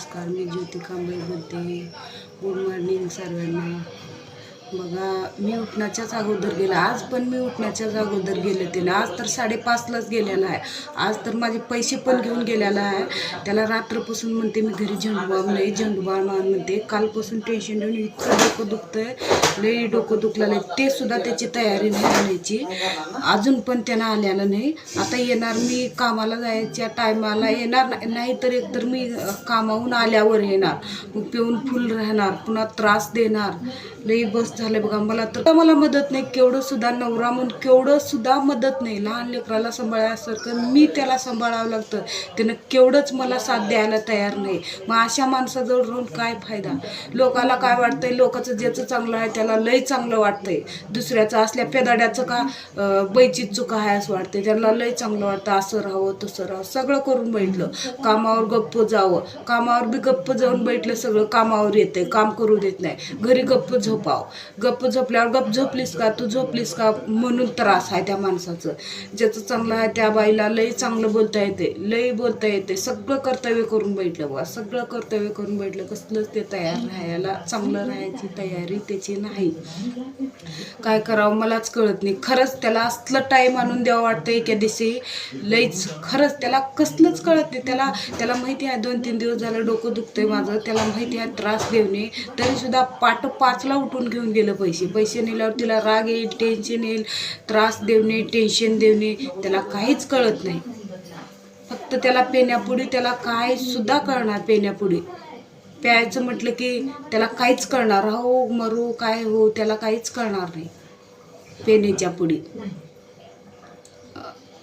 नमस्कार मी ज्योती कांबळे बोलते good morning सर्वांना. बघा मी उठण्याच्याच अगोदर गेले. आज पण मी उठण्याच्याच अगोदर गेले त्याला आज तर साडेपाचलाच गेलेला आहे. आज तर माझे पैसे पण घेऊन गेलेला आहे. त्याला रात्रपासून म्हणते मी घरी झेंडूबाम नाही झेंडूबाम म्हणते. कालपासून टेन्शन घेऊन इतकं डोकं दुखतंय. लई डोकं दुखलेलं आहे. ते सुद्धा त्याची तयारी नाही आणायची अजून पण त्यांना आलेलं नाही. आता येणार मी कामाला जायच्या टायमाला येणार नाही. नाहीतर एकतर मी कामाहून आल्यावर येणार. मग पिऊन फुल राहणार. पुन्हा त्रास देणार. लई बस झालं बघा मला. तर मला मदत नाही केवढं सुद्धा नवरा म्हणून केवढं सुद्धा मदत नाही. लहान लेकराला सांभाळल्यासारखं मी त्याला सांभाळावं लागतं. त्यानं केवढंच मला साथ द्यायला तयार नाही. मग अशा माणसाजवळ राहून काय फायदा? लोकाला काय वाटतंय? लोकाचं ज्याचं चांगलं आहे त्याला लय चांगलं वाटतंय. दुसऱ्याचं असल्या पेदाड्याचं का बैचीत चुका आहे असं वाटतंय. त्याला लय चांगलं वाटतं असं राहावं तसं राहावं सगळं करून बैठलं कामावर गप्प जावं. कामावर बी गप्प जाऊन बैठलं सगळं कामावर येतंय. काम करू देत नाही. घरी गप्प झोपाव. गप्प झोपल्यावर गप्प झोपलीस का? तू झोपलीस का? म्हणून त्रास आहे त्या माणसाचं. ज्याचं चांगलं आहे त्या बाईला लई चांगलं बोलता येते. लई बोलता येते. सगळं कर्तव्य करून बैठलं बा सगळं कर्तव्य करून बैठलं कसलंच ते तयार राहायला चांगलं राहायची तयारी त्याची नाही. काय करावं मलाच कळत नाही. खरंच त्याला असलं टाईम आणून द्यावं वाटतं एका दिवशी लईच खरंच त्याला कसलंच कळत नाही. त्याला त्याला माहिती आहे दोन तीन दिवस झालं डोकं दुखतंय माझं. त्याला माहिती आहे त्रास देऊने तरी सुद्धा पाठ पाचला उठून घेऊन गेलं पैसे. पैसे नेल्यावर तिला राग येईल टेन्शन येईल त्रास देऊने टेन्शन देऊने त्याला काहीच कळत नाही. फक्त त्याला पेण्यापुढे त्याला काय सुद्धा कळणार पेण्यापुढे. प्यायचं म्हटलं की त्याला काहीच कळणार. हो मरू काय हो त्याला काहीच कळणार नाही. पेण्याच्या पुढे.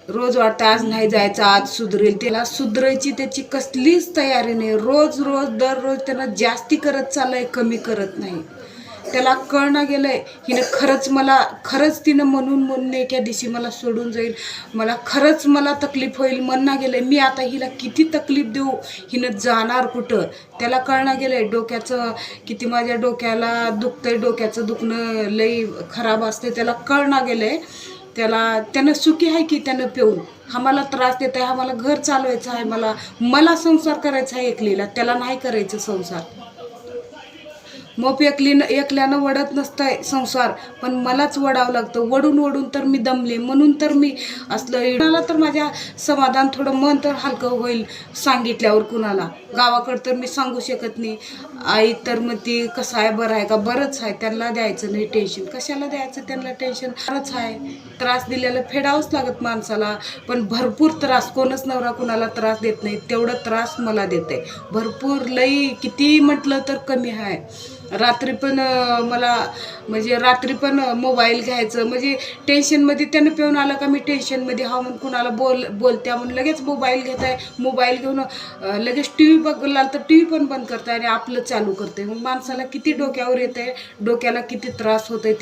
रोज वाटतं आज नाही जायचं आज सुधरेल. त्याला सुधरायची त्याची कसलीच तयारी नाही. रोज रोज दररोज त्याला जास्ती करत चाललंय कमी करत नाही. त्याला कळणं आहे हिनं खरंच मला खरंच तिनं म्हणून म्हणून एका दिवशी मला सोडून जाईल. मला खरंच मला तकलीफ होईल म्हणणं गेलंय. मी आता हिला किती तकलीफ देऊ? हिनं जाणार कुठं? त्याला कळणं आहे डोक्याचं किती माझ्या डोक्याला दुखतंय डोक्याचं दुखणं लई खराब असते त्याला कळणं आहे त्याला त्यानं सुखी आहे की त्यानं पिऊन? आम्हाला त्रास देत आहे. आम्हाला घर चालवायचं आहे. मला मला संसार करायचा आहे एकलीला. त्याला नाही करायचं संसार. मोप एकलीनं एकल्यानं वडत नसतंय संसार पण मलाच वडावं लागतं. वडून वडून तर मी दमले म्हणून तर मी असलं मला तर माझ्या समाधान थोडं मन तर हलकं होईल सांगितल्यावर कुणाला. गावाकडं तर मी सांगू शकत नाही. आई तर मग ती कसं आहे? बरं आहे का? बरंच आहे. त्यांना द्यायचं नाही टेन्शन कशाला द्यायचं त्यांना टेन्शन बरंच आहे. त्रास दिलेला फेडावंच लागत माणसाला. पण भरपूर त्रास कोणच नवरा कुणाला त्रास देत नाही. तेवढं त्रास मला देते भरपूर लई किती म्हटलं तर कमी आहे. रात्री पण मला म्हणजे रात्री पण मोबाईल घ्यायचं. म्हणजे टेन्शनमध्ये त्यानं पिऊन आलं का मी टेन्शनमध्ये हा म्हणून कुणाला बोल बोलत्या म्हणून लगेच मोबाईल घेत आहे मोबाईल घेऊन लगेच टी व्ही बघला तर टी व्ही पण बंद करताय आणि आपलं चालू करते मग माणसाला किती डोक्यावर येते डोक्याला किती त्रास होत आहे